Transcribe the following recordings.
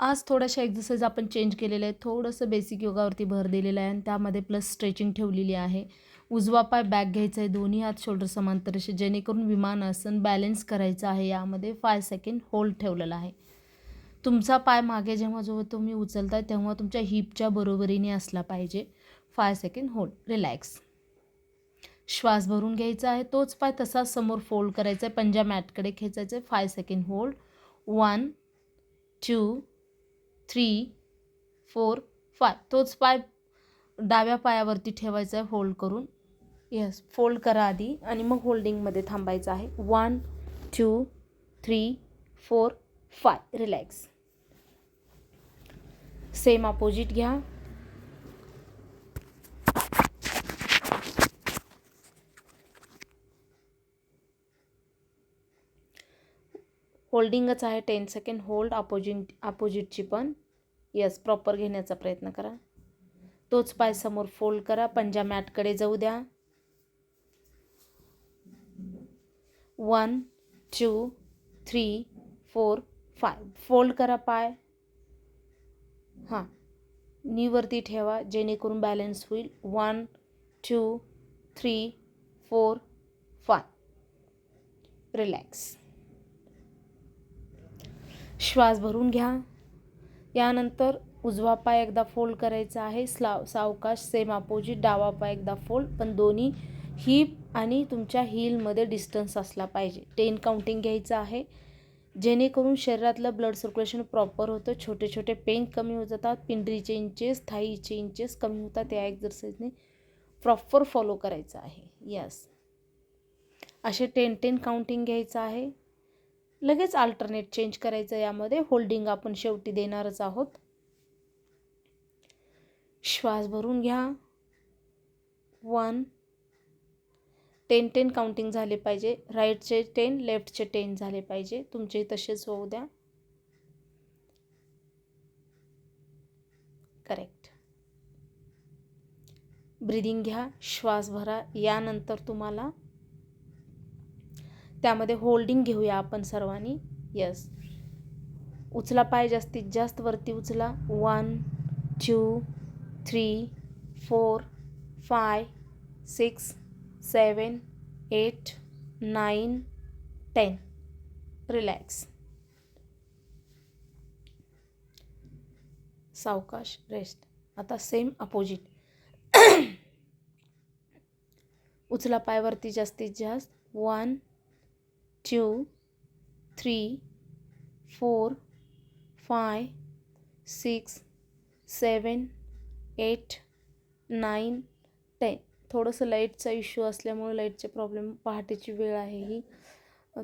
आज थोड्याशा एक्झरसाईज आपण चेंज केलेल्या आहेत. थोडंसं बेसिक योगावरती भर दिलेला आहे आणि त्यामध्ये प्लस स्ट्रेचिंग ठेवलेली आहे. उजवा पाय बॅक घ्यायचा आहे. दोन्ही हात शोल्डर समांतर असे. जेणेकरून विमानासन बॅलेन्स करायचं आहे. यामध्ये फाय सेकंड होल्ड ठेवलेला आहे. तुमचा पाय मागे जेव्हा जेव्हा तुम्ही उचलताय तेव्हा तुमच्या हिपच्या बरोबरीने असला पाहिजे. फाय सेकंड होल्ड रिलॅक्स श्वास भरून घ्यायचा आहे. तोच पाय तसा समोर फोल्ड करायचा आहे. पंजा मॅटकडे खेचायचं आहे. Five second hold one two three four five. तोच पाय डाव्या पायावरती ठेवायचा आहे होल्ड करून. येस फोल्ड करा आधी आणि मग होल्डिंगमध्ये थांबायचं आहे. One two three four five relax same opposite घ्या. होल्डिंगच आहे टेन सेकंड होल्ड अपोजिट अपोजिटची पण. येस प्रॉपर घेण्याचा प्रयत्न करा. तोच पाय समोर फोल्ड करा पंजा मॅटकडे जाऊ द्या. One two three four five fold करा पाय. हां. नीवरती ठेवा जेणेकरून बॅलन्स होईल. One two three four five relax श्वास भरून घ्या. यानंतर उजवा पाय एकदा फोल्ड करायचा आहे. स्लाव सावकाश सेम अपोजिट डावा पाय एकदा फोल्ड पण दोन्ही हिप आणि तुमच्या हीलमध्ये डिस्टन्स असला पाहिजे. टेन काउंटिंग घ्यायचं आहे. जेणेकरून शरीरातलं ब्लड सर्क्युलेशन प्रॉपर होतं. छोटे छोटे पेन कमी होत जातात. पिंडरीचे इंचेस थाईचे इंचेस कमी होतात. या एक्झरसाईजने प्रॉपर फॉलो करायचं आहे. यस असे टेन टेन काउंटिंग घ्यायचं आहे. लगेच अल्टरनेट चेंज करायचं यामध्ये. होल्डिंग आपण शेवटी देणारच आहोत. श्वास भरून घ्या. वन टेन टेन काउंटिंग झाले पाहिजे. राईटचे टेन लेफ्टचे टेन झाले पाहिजे. तुमचे तसेच होऊ द्या. करेक्ट ब्रिदिंग घ्या. श्वास भरा. यानंतर तुम्हाला त्यामध्ये होल्डिंग घेऊया आपण सर्वांनी. यस उचला पाय जास्तीत जास्त वरती उचला. One two three four five six seven eight nine ten relax सावकाश रेस्ट आता सेम अपोजिट उचला पायवरती जास्तीत जास्त. One two, three four five six seven eight nine ten. थोडंसं लाईटचा इश्यू असल्यामुळे लाईटचे प्रॉब्लेम पहाटेची वेळ आहे ही.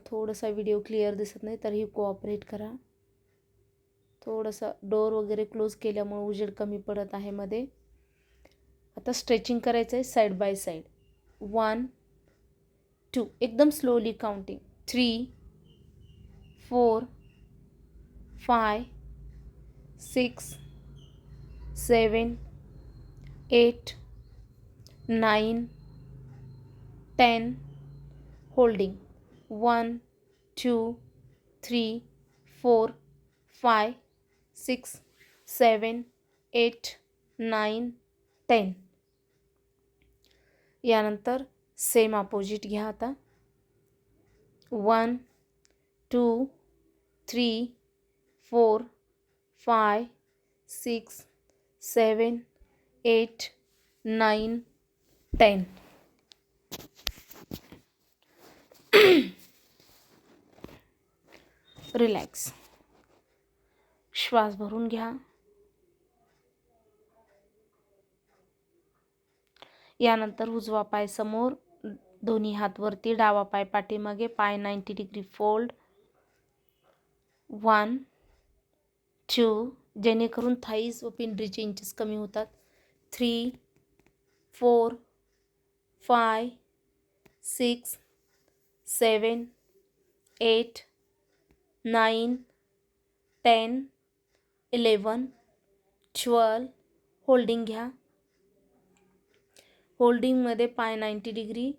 थोडासा व्हिडिओ क्लिअर दिसत नाही तरीही कोऑपरेट करा. थोडंसं डोअर वगैरे क्लोज केल्यामुळे उजेड कमी पडत आहे मध्ये. आता स्ट्रेचिंग करायचं आहे side by side. One two. एकदम slowly counting. Three, four five six, seven, eight, nine, ten, holding. One, two, three, four five six, seven, eight nine ten. यानंतर सेम अपोजिट घ्या आता. One, two, three, four five six, seven, eight, nine, ten. Relax. श्वास भरून घ्या। यानंतर उजवा पाय समोर दोन्ही हात वरती डावा पाय पाठीमागे, पाय ninety degree fold one two जेणेकरून थाईज व पिंडरीचे इंचेस कमी होतात. Three four five six seven eight nine ten eleven twelve holding घ्या. होल्डिंगमध्ये पाय ninety degree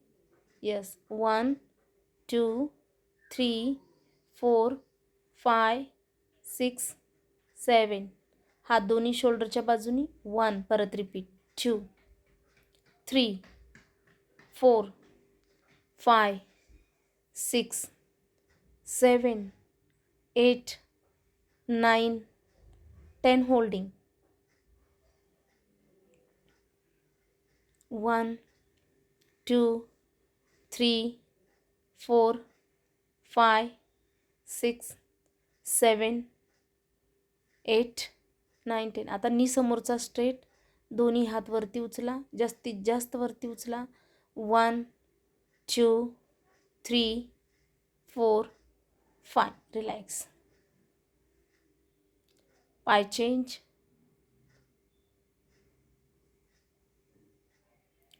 yes one two three four five six seven हात दोन्ही शोल्डरच्या बाजूनी. वन परत repeat two three four five six seven eight nine ten holding one two three four five six seven eight nine ten. आता knee समोरचा straight दोन्ही हात वरती उचला जास्तीत जास्त वरती उचला. One two three four five. Relax. पाय change.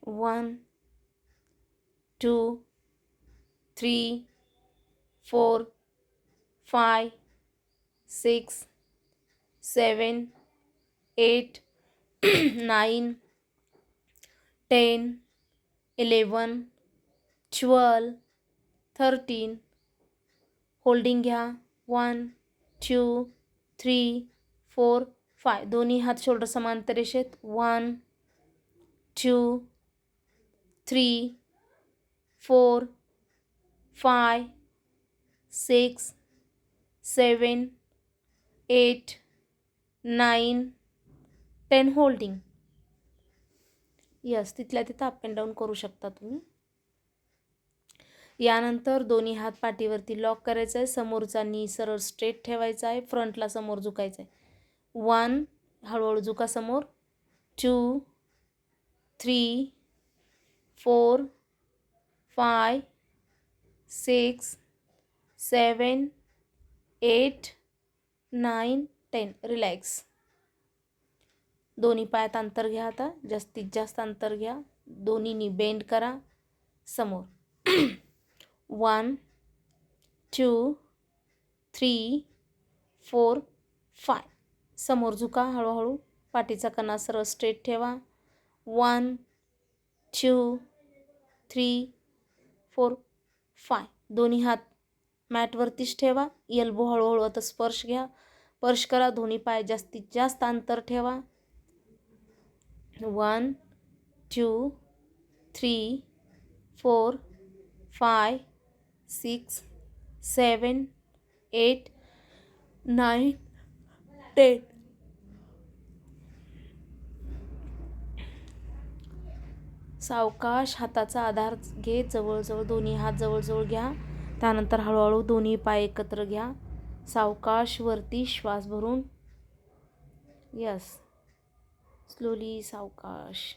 One two, three, four five six, seven, eight, nine, ten, eleven, twelve, thirteen, holding घ्या, one, two, three, four five दोन्ही हात शोल्डर समांतर रेषेत one, two, three four five six seven eight nine ten holding. Yes तिथल्या तिथं up and down करू शकता तुम्ही. यानंतर दोन्ही हात पाठीवरती लॉक करायचा आहे समोरचा नी सरळ स्ट्रेट ठेवायचा आहे. फ्रंटला समोर झुकायचं आहे वन हळूहळू झुका समोर. Two three four five six seven eight nine ten. Relax. दोन्ही पायात अंतर घ्या आता. जास्तीत जास्त अंतर घ्या. दोन्हीनी बेंड करा. समोर. One two three four five. समोर झुका हळूहळू. पाठीचा कणा सरळ स्ट्रेट ठेवा. One two three four five. दोन्ही हात मॅटवरतीच ठेवा. एल्बो हळूहळू आता स्पर्श घ्या. स्पर्श करा. दोन्ही पाय जास्तीत जास्त अंतर ठेवा. One two three four five six seven eight nine ten. सावकाश हाताचा आधार घे जवळजवळ दोन्ही हात जवळजवळ घ्या. त्यानंतर हळूहळू दोन्ही पाय एकत्र घ्या. सावकाश वरती श्वास भरून. यस स्लोली सावकाश.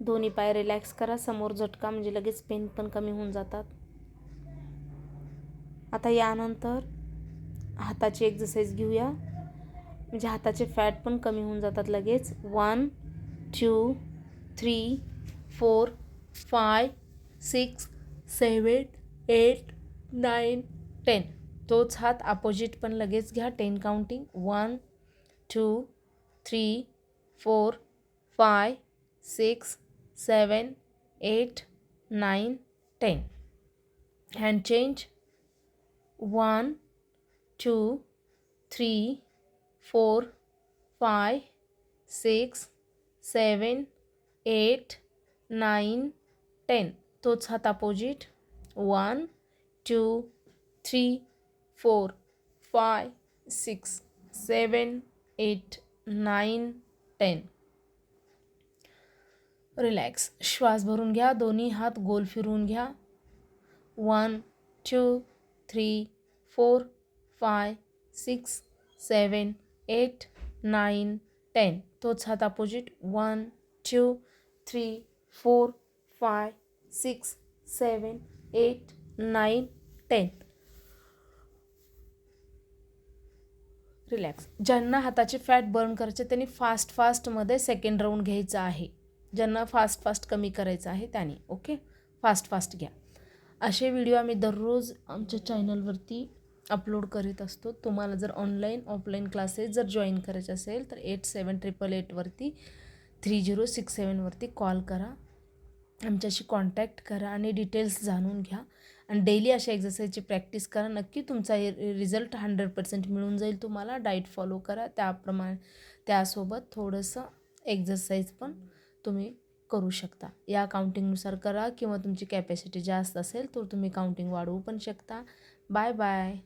दोन्ही पाय रिलॅक्स करा. समोर झटका म्हणजे लगेच पेन पण कमी होऊन जातात. आता यानंतर हाताची एक्झरसाईज घेऊया. म्हणजे हाताचे फॅट पण कमी होऊन जातात लगेच. One two three four five six seven eight nine ten तोच हात अपोजिट पण लगेच घ्या. Ten counting one two three four five six seven eight nine ten hand change one two, three, four five six, seven, eight nine ten. तोच हात opposite one, two, three, four five six, seven, eight nine ten. Relax. श्वास भरून घ्या, दोन्ही हात गोल फिरवून घ्या। One, two, three, four five six seven eight nine ten. तोच हात opposite. One two three four five six seven eight nine ten. Relax. ज्यांना हाताचे फॅट बर्न करायचे त्यांनी फास्ट फास्टमध्ये सेकंड राऊंड घ्यायचा आहे. ज्यांना फास्ट फास्ट कमी करायचं आहे त्याने. ओके? फास्ट फास्ट घ्या. असे व्हिडिओ आम्ही दररोज आमच्या चॅनलवरती अपलोड करीत असतो. तुम्हाला जर ऑनलाईन ऑफलाईन क्लासेस जर जॉईन करायचे असेल तर एट सेवन ट्रिपल एटवरती थ्री झिरो सिक्स सेवनवरती कॉल करा. आमच्याशी कॉन्टॅक्ट करा आणि डिटेल्स जाणून घ्या. आणि डेली अशा एक्झरसाईजची प्रॅक्टिस करा. नक्की तुमचा रिझल्ट हंड्रेड पर्सेंट मिळून जाईल तुम्हाला. डाईट फॉलो करा. त्याप्रमाणे त्यासोबत थोडंसं एक्झरसाईज पण तुम्ही करू शकता. या काउंटिंगनुसार करा. किंवा तुमची कॅपॅसिटी जास्त असेल तर तुम्ही काउंटिंग वाढवू पण शकता. Bye bye